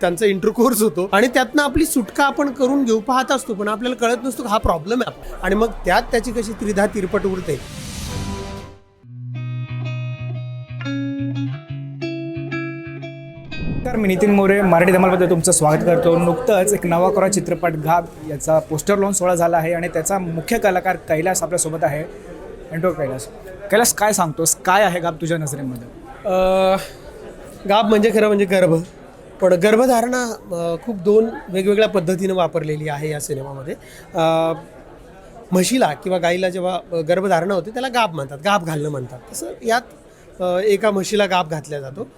त्यांचा इंटरकोर्स होतो. आणि त्यातनं आपली सुटका आपण करून घेऊ पाहत असतो. पण आपल्याला कळत नसतो हा प्रॉब्लेम आहे. आणि मग त्यात त्याची कशी त्रिधा तिरपट उरते तर मी नितीन मोरे. मराठी धमालमध्ये तुमचं स्वागत करतो. नुकतंच एक नवा कोरा चित्रपट घाब याचा पोस्टर लॉन्च सोहळा झाला आहे आणि त्याचा मुख्य कलाकार कैलास आपल्यासोबत आहे. एंटो कैलास. कैलास काय सांगतोस? काय आहे गाब तुझ्या नजरेमध्ये? गाभ म्हणजे खरं म्हणजे गर्भ. पण गर्भधारणा खूप दोन वेगवेगळ्या पद्धतीनं वापरलेली आहे या सिनेमामध्ये. म्हशीला किंवा गाईला जेव्हा गर्भधारणा होते त्याला गाब म्हणतात गाभ घालणं म्हणतात. तसं यात एका म्हशीला गाभ घातला जातो.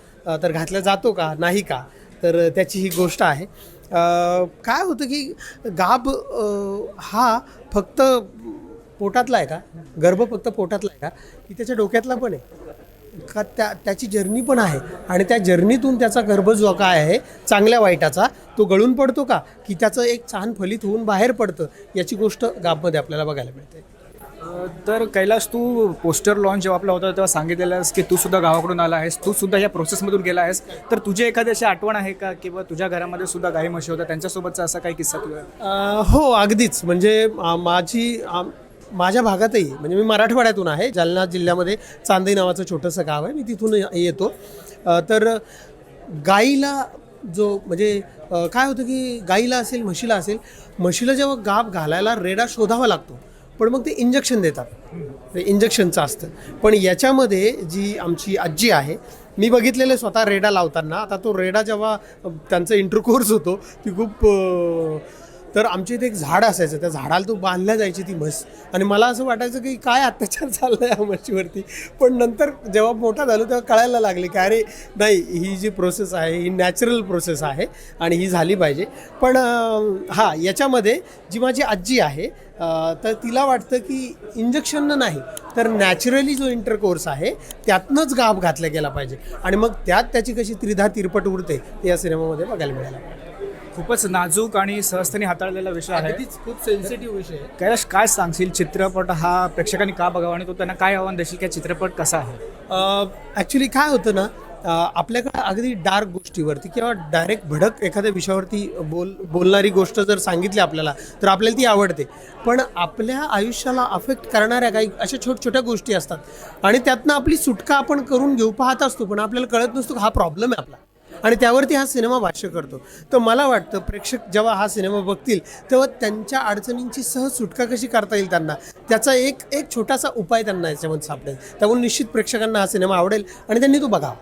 तर घातला जातो का नाही का तर त्याची ही गोष्ट आहे. काय होतं की गाभ हा फक्त पोटातला आहे का गर्भ फक्त पोटातला आहे का की त्याच्या डोक्यातला पण आहे? का त्या त्याची जर्नी पण आहे. आणि त्या जर्नीतून त्याचा गर्भ जो काय आहे चांगल्या वाईटाचा. तो गळून पडतो का? की त्याचं एक छान फलित होऊन बाहेर पडतं याची गोष्ट गाबमध्ये आपल्याला बघायला मिळते. तर कैलास तू पोस्टर लॉन्च जेव्हा आपला होता तेव्हा सांगितलेलंस की तू सुद्धा गावाकडून आला आहेस. तू सुद्धा या प्रोसेसमधून गेला आहेस. तर तुझी एखादी अशी आठवण आहे का? किंवा तुझ्या घरामध्ये सुद्धा गाई म्हशी होत्या त्यांच्यासोबतचा असा काही किस्सा तुला? हो अगदीच. म्हणजे माझी माझ्या भागातही म्हणजे मी मराठवाड्यातून आहे जालना जिल्ह्यामध्ये चांदई नावाचं छोटंसं गाव आहे मी तिथून येतो. तर गाईला जो म्हणजे काय होतं की गाईला असेल म्हशीला असेल म्हशीला जेव्हा गाप घालायला रेडा शोधावा लागतो पण मग ते इंजेक्शन देतात. ते इंजेक्शनचं असतं. पण याच्यामध्ये जी आमची आजी आहे मी बघितलेलं स्वतः रेडा लावताना. आता तो रेडा जेव्हा त्यांचा इंटरकोर्स होतो ती खूप तर आमच्या इथे एक झाड असायचं. त्या झाडाला तो बांधल्या जायची ती म्हस. आणि मला असं वाटायचं की काय अत्याचार चालला या म्हशीवरती. पण नंतर जेव्हा मोठा झालो तेव्हा कळायला लागले की अरे नाही ही जी प्रोसेस आहे ही नॅचरल प्रोसेस आहे आणि ही झाली पाहिजे. पण हां याच्यामध्ये जी माझी आजी आहे तर तिला वाटतं की इंजेक्शननं नाही तर नॅचरली जो इंटरकोर्स आहे त्यातनंच गाभ घातला गेला पाहिजे. आणि मग त्यात त्याची कशी त्रिधा तिरपट उरते ते या सिनेमामध्ये बघायला मिळालं. खूपच नाजूक आणि सहजतेने हाताळलेला विषय आहे. अगदीच खूप सेन्सिटिव्ह विषय आहे. कैलास काय सांगशील? चित्रपट हा प्रेक्षकांनी का बघावा आणि तो त्यांना काय आव्हान देशील? की चित्रपट कसा आहे? ॲक्च्युली काय होतं ना आपल्याकडे अगदी डार्क गोष्टीवरती किंवा डायरेक्ट भडक एखाद्या विषयावरती बोल बोलणारी गोष्ट जर सांगितली आपल्याला तर आपल्याला ती आवडते. पण आपल्या आयुष्याला अफेक्ट करणाऱ्या काही अशा छोट छोट्या गोष्टी असतात. आणि त्यातनं आपली सुटका आपण करून घेऊ पाहत असतो पण आपल्याला कळत नसतो की हा प्रॉब्लेम आहे आपला. आणि त्यावरती हा सिनेमा भाष्य करतो. तर मला वाटतं प्रेक्षक जेव्हा हा सिनेमा बघतील तेव्हा त्यांच्या अडचणींची सहज सुटका कशी करता येईल त्यांना? त्याचा एक एक छोटासा उपाय त्यांना याच्यामध्ये सापडेल. त्यामुळे निश्चित प्रेक्षकांना हा सिनेमा आवडेल आणि त्यांनी तो बघावा.